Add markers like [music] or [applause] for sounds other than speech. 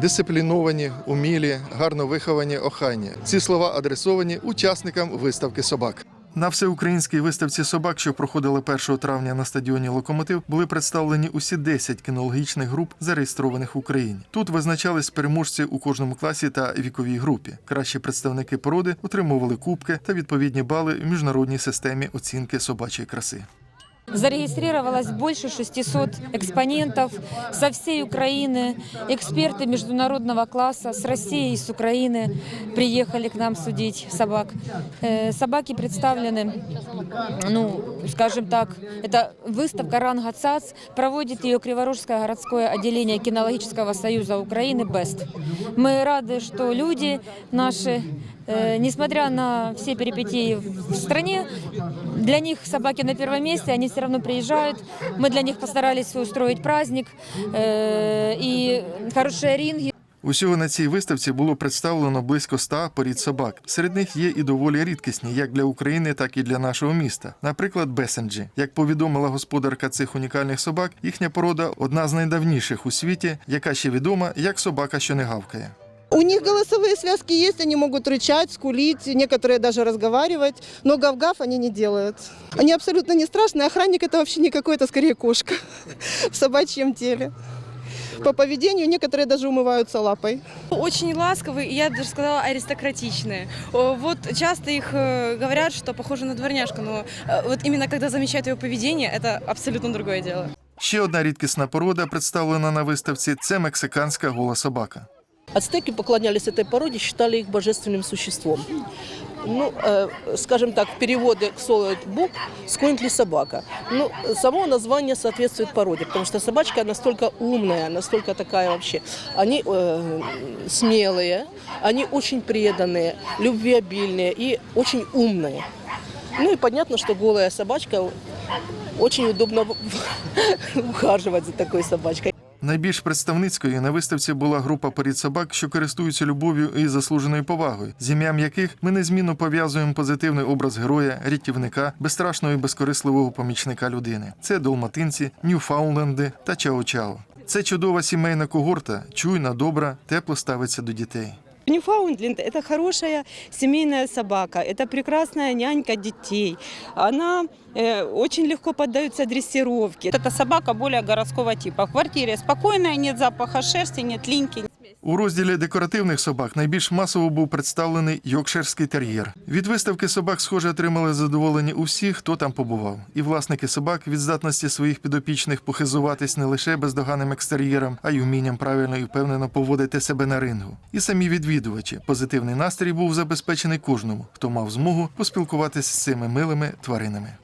дисципліновані, умілі, гарно виховані, охайні. Ці слова адресовані учасникам виставки собак. На всеукраїнській виставці собак, що проходили 1 травня на стадіоні Локомотив, були представлені усі 10 кінологічних груп, зареєстрованих в Україні. Тут визначались переможці у кожному класі та віковій групі. Кращі представники породи отримували кубки та відповідні бали в міжнародній системі оцінки собачої краси. Зарегистрировалось больше 600 экспонентов со всей Украины. Эксперты международного класса с России и с Украины приехали к нам судить собак. Э, Собаки представлены, ну, скажем так, это выставка «Ранга ЦАЦ». Проводит ее Криворожское городское отделение кинологического союза Украины «БЕСТ». Мы рады, что люди наши Э, Несмотря на все перипетии в стране, для них собаки на первом месте, они все равно приезжают. Мы для них постарались устроить праздник э, и хорошие ринги. Усього на цій виставці було представлено близько ста порід собак. Серед них є і доволі рідкісні, як для України, так і для нашого міста. Наприклад, Бесенджі. Як повідомила господарка цих унікальних собак, їхня порода одна з найдавніших у світі, яка ще відома як собака, що не гавкає. У них голосовые связки есть, они могут рычать, скулить, некоторые даже разговаривать, но гав-гав они не делают. Они абсолютно не страшные, охранник это вообще не какой-то, скорее кошка [laughs] в собачьем теле. По поведению некоторые даже умываются лапой. Очень ласковые, и я даже сказала аристократичные. О, Вот часто их э, говорят, что похоже на дворняжку, но э, вот именно когда замечают ее поведение, это абсолютно другое дело. Ще одна рідкісна порода, представлена на виставці, це мексиканська гола собака. Ацтеки поклонялись этой породе, считали их божественным существом. Ну, э, скажем так, в переводе «ксолоид Бог», «сконит ли собака». Ну, само название соответствует породе, потому что собачка настолько умная, настолько такая вообще. Они э, смелые, они очень преданные, любвеобильные и очень умные. Ну и понятно, что голая собачка очень удобно [laughs] ухаживать за такой собачкой. Найбільш представницькою на виставці була група порід собак, що користуються любов'ю і заслуженою повагою, з ім'ям яких ми незмінно пов'язуємо позитивний образ героя, рятівника, безстрашного і безкорисливого помічника людини. Це долматинці, ньюфаунленди та чао-чао. Це чудова сімейна когорта, чуйна, добра, тепло ставиться до дітей. Ньюфаундленд – это хорошая семейная собака, это прекрасная нянька детей. Она э, очень легко поддается дрессировке. Это собака более городского типа. В квартире спокойная, нет запаха шерсти, нет линьки. У розділі декоративних собак найбільш масово був представлений йоркширський тер'єр. Від виставки собак, схоже, отримали задоволення усі, хто там побував. І власники собак від здатності своїх підопічних похизуватись не лише бездоганним екстер'єром, а й умінням правильно і впевнено поводити себе на рингу. І самі відвідувачі. Позитивний настрій був забезпечений кожному, хто мав змогу поспілкуватися з цими милими тваринами.